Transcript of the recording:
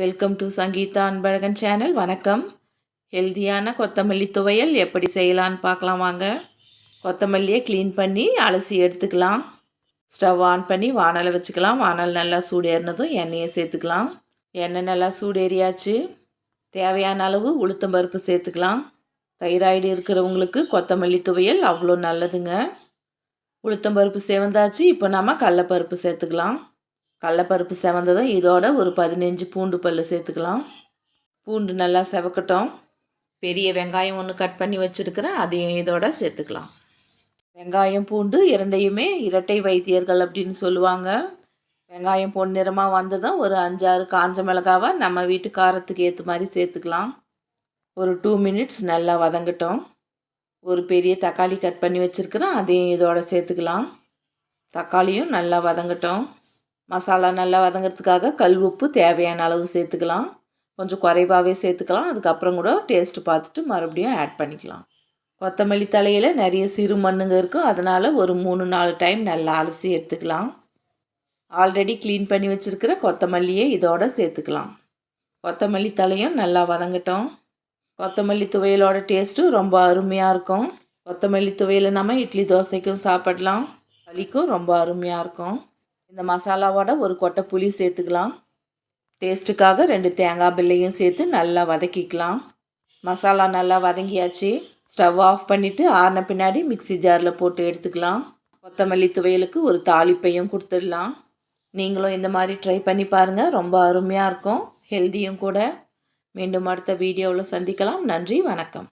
Welcome to Sangeetha Anbazhagan channel வணக்கம். ஹெல்தியான கொத்தமல்லி துவையல் எப்படி செய்யலான்னு பார்க்கலாம் வாங்க. கொத்தமல்லியை க்ளீன் பண்ணி அலசி எடுத்துக்கலாம். ஸ்டவ் ஆன் பண்ணி வானலை வச்சுக்கலாம். வானல் நல்லா சூடேறினதும் எண்ணெயை சேர்த்துக்கலாம். எண்ணெய் நல்லா சூடேறியாச்சு. தேவையான அளவு உளுத்தம் பருப்பு சேர்த்துக்கலாம். தைராய்டு இருக்கிறவங்களுக்கு கொத்தமல்லி துவையல் அவ்வளோ நல்லதுங்க. உளுத்தம் பருப்பு சேவந்தாச்சு. இப்போ நம்ம கடலப்பருப்பு சேர்த்துக்கலாம். கடலப்பருப்பு செவந்ததும் இதோட ஒரு பதினஞ்சு பூண்டு பல் சேர்த்துக்கலாம். பூண்டு நல்லா செவக்கட்டும். பெரிய வெங்காயம் ஒன்று கட் பண்ணி வச்சுருக்கிறேன். அதையும் இதோட சேர்த்துக்கலாம். வெங்காயம் பூண்டு இரண்டையுமே இரட்டை வைத்தியர்கள் அப்படின்னு சொல்லுவாங்க. வெங்காயம் பொன்னிறமாக வந்ததும் ஒரு அஞ்சாறு காஞ்ச மிளகாவை நம்ம வீட்டு காரத்துக்கு ஏற்ற மாதிரி சேர்த்துக்கலாம். ஒரு டூ மினிட்ஸ் நல்லா வதங்கட்டும். ஒரு பெரிய தக்காளி கட் பண்ணி வச்சுருக்கிறேன். அதையும் இதோட சேர்த்துக்கலாம். தக்காளியும் நல்லா வதங்கட்டும். மசாலா நல்லா வதங்கிறதுக்காக கல் உப்பு தேவையான அளவு சேர்த்துக்கலாம். கொஞ்சம் குறைவாகவே சேர்த்துக்கலாம். அதுக்கப்புறம் கூட டேஸ்ட்டு பார்த்துட்டு மறுபடியும் ஆட் பண்ணிக்கலாம். கொத்தமல்லி தலையில் நிறைய சிறு மண்ணுங்க இருக்கும் அதனால் ஒரு மூணு நாலு டைம் நல்லா அலசி எடுத்துக்கலாம். ஆல்ரெடி க்ளீன் பண்ணி வச்சுருக்கிற கொத்தமல்லியை இதோட சேர்த்துக்கலாம். கொத்தமல்லி தலையும் நல்லா வதங்கட்டும். கொத்தமல்லி துவையலோட டேஸ்ட்டும் ரொம்ப அருமையாக இருக்கும். கொத்தமல்லி துவையலை நம்ம இட்லி தோசைக்கும் சாப்பிடலாம். வலிக்கும் ரொம்ப அருமையாக இருக்கும். இந்த மசாலாவோட ஒரு கொட்டை புளி சேர்த்துக்கலாம். டேஸ்ட்டுக்காக ரெண்டு தேங்காய் பில்லையும் சேர்த்து நல்லா வதக்கிக்கலாம். மசாலா நல்லா வதங்கியாச்சு. ஸ்டவ் ஆஃப் பண்ணிவிட்டு ஆறின பின்னாடி மிக்சி ஜாரில் போட்டு எடுத்துக்கலாம். கொத்தமல்லி துவையலுக்கு ஒரு தாளிப்பையும் கொடுத்துடலாம். நீங்களும் இந்த மாதிரி ட்ரை பண்ணி பாருங்கள் ரொம்ப அருமையாக இருக்கும். ஹெல்த்தியும் கூட. மீண்டும் அடுத்த வீடியோவில் சந்திக்கலாம். நன்றி. வணக்கம்.